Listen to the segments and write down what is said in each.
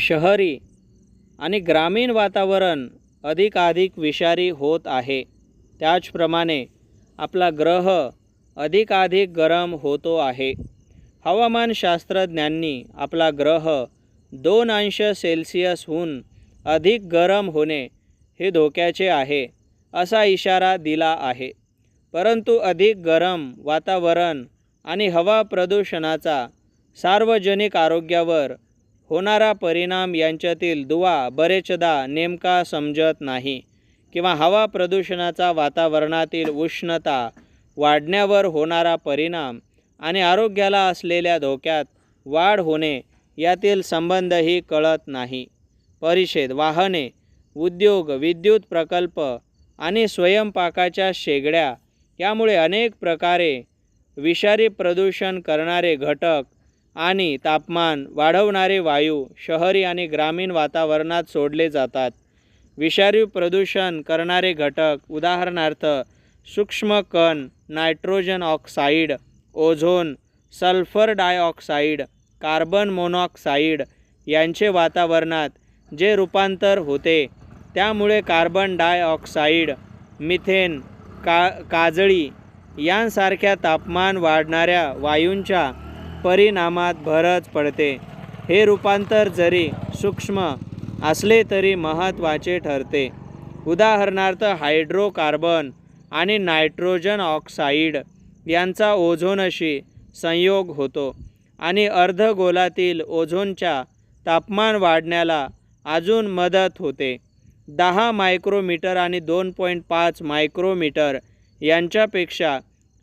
शहरी आणि ग्रामीण वातावरण अधिकाधिक विषारी होत आहे. त्याचप्रमाणे आपला ग्रह अधिकाधिक गरम होतो आहे. हवामानशास्त्रज्ञांनी आपला ग्रह दोन अंश सेल्सिअसहून अधिक गरम होणे हे धोक्याचे आहे असा इशारा दिला आहे. परंतु अधिक गरम वातावरण आणि हवा प्रदूषणाचा सार्वजनिक आरोग्यावर होणारा परिणाम यांच्यातील दुवा बरेचदा नेमका समजत नाही किंवा हवा प्रदूषणाचा वातावरणातील उष्णता वाढण्यावर होणारा परिणाम आणि आरोग्याला असलेल्या धोक्यात वाढ होणे यातील संबंधही कळत नाही. परिषद वाहने उद्योग विद्युत प्रकल्प आणि स्वयंपाकाच्या शेगड्या यामुळे अनेक प्रकारे विषारी प्रदूषण करणारे घटक आणि तापमान वाढवणारे वायू शहरी आणि ग्रामीण वातावरणात सोडले जातात. विषारी प्रदूषण करणारे घटक उदाहरणार्थ सूक्ष्म कण nitrogen oxide ozone sulphur dioxide carbon monoxide यांचे वातावरणात जे रूपांतर होते त्यामुळे कार्बन डायऑक्साईड मिथेन का काजळी यांसारख्या तापमान वाढणाऱ्या वायूंच्या परिणामात भरच पडते. हे रूपांतर जरी सूक्ष्म असले तरी महत्त्वाचे ठरते. उदाहरणार्थ हायड्रोकार्बन आणि नायट्रोजन ऑक्साईड यांचा ओझोनशी संयोग होतो आणि अर्धगोलातील ओझोनच्या तापमान वाढण्याला अजून मदत होते. दहा मायक्रोमीटर आणि दोन पॉईंट पाच मायक्रोमीटर यांच्यापेक्षा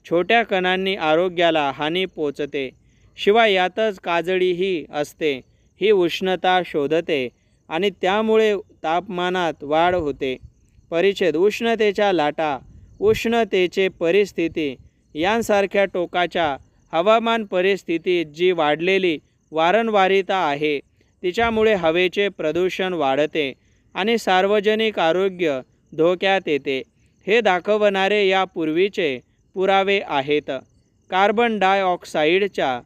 छोट्या कणांनी आरोग्याला हानी पोचते. शिवाय यातच काजळीही असते ही उष्णता शोधते आणि त्यामुळे तापमानात वाढ होते. परिच्छेद उष्णतेच्या लाटा उष्णतेचे परिस्थिती यांसारख्या टोकाच्या हवामान परिस्थितीत जी वाढलेली वारंवारिता आहे तिच्यामुळे हवेचे प्रदूषण वाढते आणि सार्वजनिक आरोग्य धोक्यात येते. हे दाखवणारे यापूर्वीचे पुरावे आहेत. कार्बन डायऑक्साईडच्या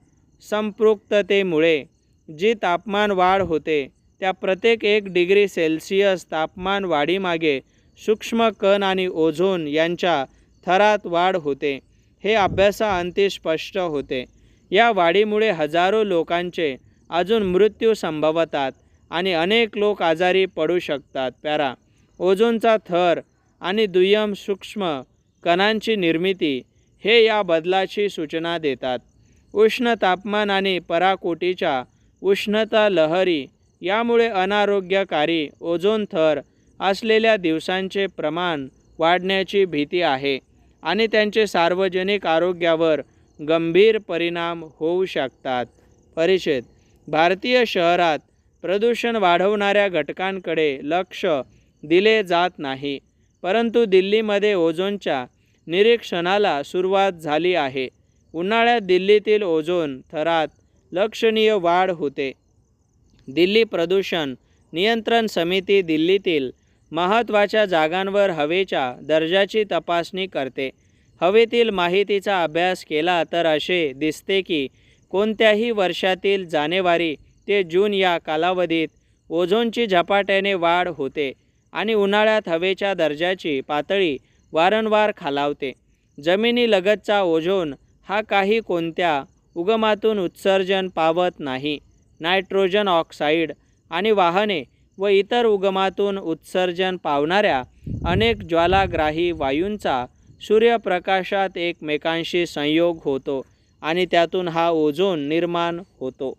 संपृक्ततेमुळे जी तापमान वाढ होते त्या प्रत्येक एक डिग्री सेल्सिअस तापमान वाढीमागे सूक्ष्म कण आणि ओझोन यांच्या थरात वाढ होते हे अभ्यासाअंती स्पष्ट होते. या वाढीमुळे हजारो लोकांचे अजून मृत्यू संभवतात आणि अनेक लोक आजारी पडू शकतात. पॅरा ओझोनचा थर आणि दुय्यम सूक्ष्म कणांची निर्मिती हे या बदलाची सूचना देतात. उष्ण तापमान आणि पराकोटीच्या उष्णता लहरी यामुळे अनारोग्यकारी ओझोन थर असलेल्या दिवसांचे प्रमाण वाढण्याची भीती आहे आणि त्यांचे सार्वजनिक आरोग्यावर गंभीर परिणाम होऊ शकतात. परिषद भारतीय शहरात प्रदूषण वाढवणाऱ्या घटकांकडे लक्ष दिले जात नाही परंतु दिल्लीमध्ये ओझोनच्या निरीक्षणाला सुरुवात झाली आहे. उन्हाळ्यात दिल्लीतील ओझोन थरात लक्षणीय वाढ होते. दिल्ली प्रदूषण नियंत्रण समिती दिल्लीतील महत्त्वाच्या जागांवर हवेच्या दर्जाची तपासणी करते. हवेतील माहितीचा अभ्यास केला तर असे दिसते की कोणत्याही वर्षातील जानेवारी ते जून या कालावधीत ओझोनची झपाट्याने वाढ होते आणि उन्हाळ्यात हवेच्या दर्जाची पातळी वारंवार खालावते. जमिनीलगतचा ओझोन हा काही कोणत्या उगमातून उत्सर्जन पावत नाही. नायट्रोजन ऑक्साईड आणि वाहने व इतर उगमातून उत्सर्जन पावणाऱ्या अनेक ज्वालाग्राही वायूंचा सूर्यप्रकाशात एकमेकांशी संयोग होतो आणि त्यातून हा ओझोन निर्माण होतो.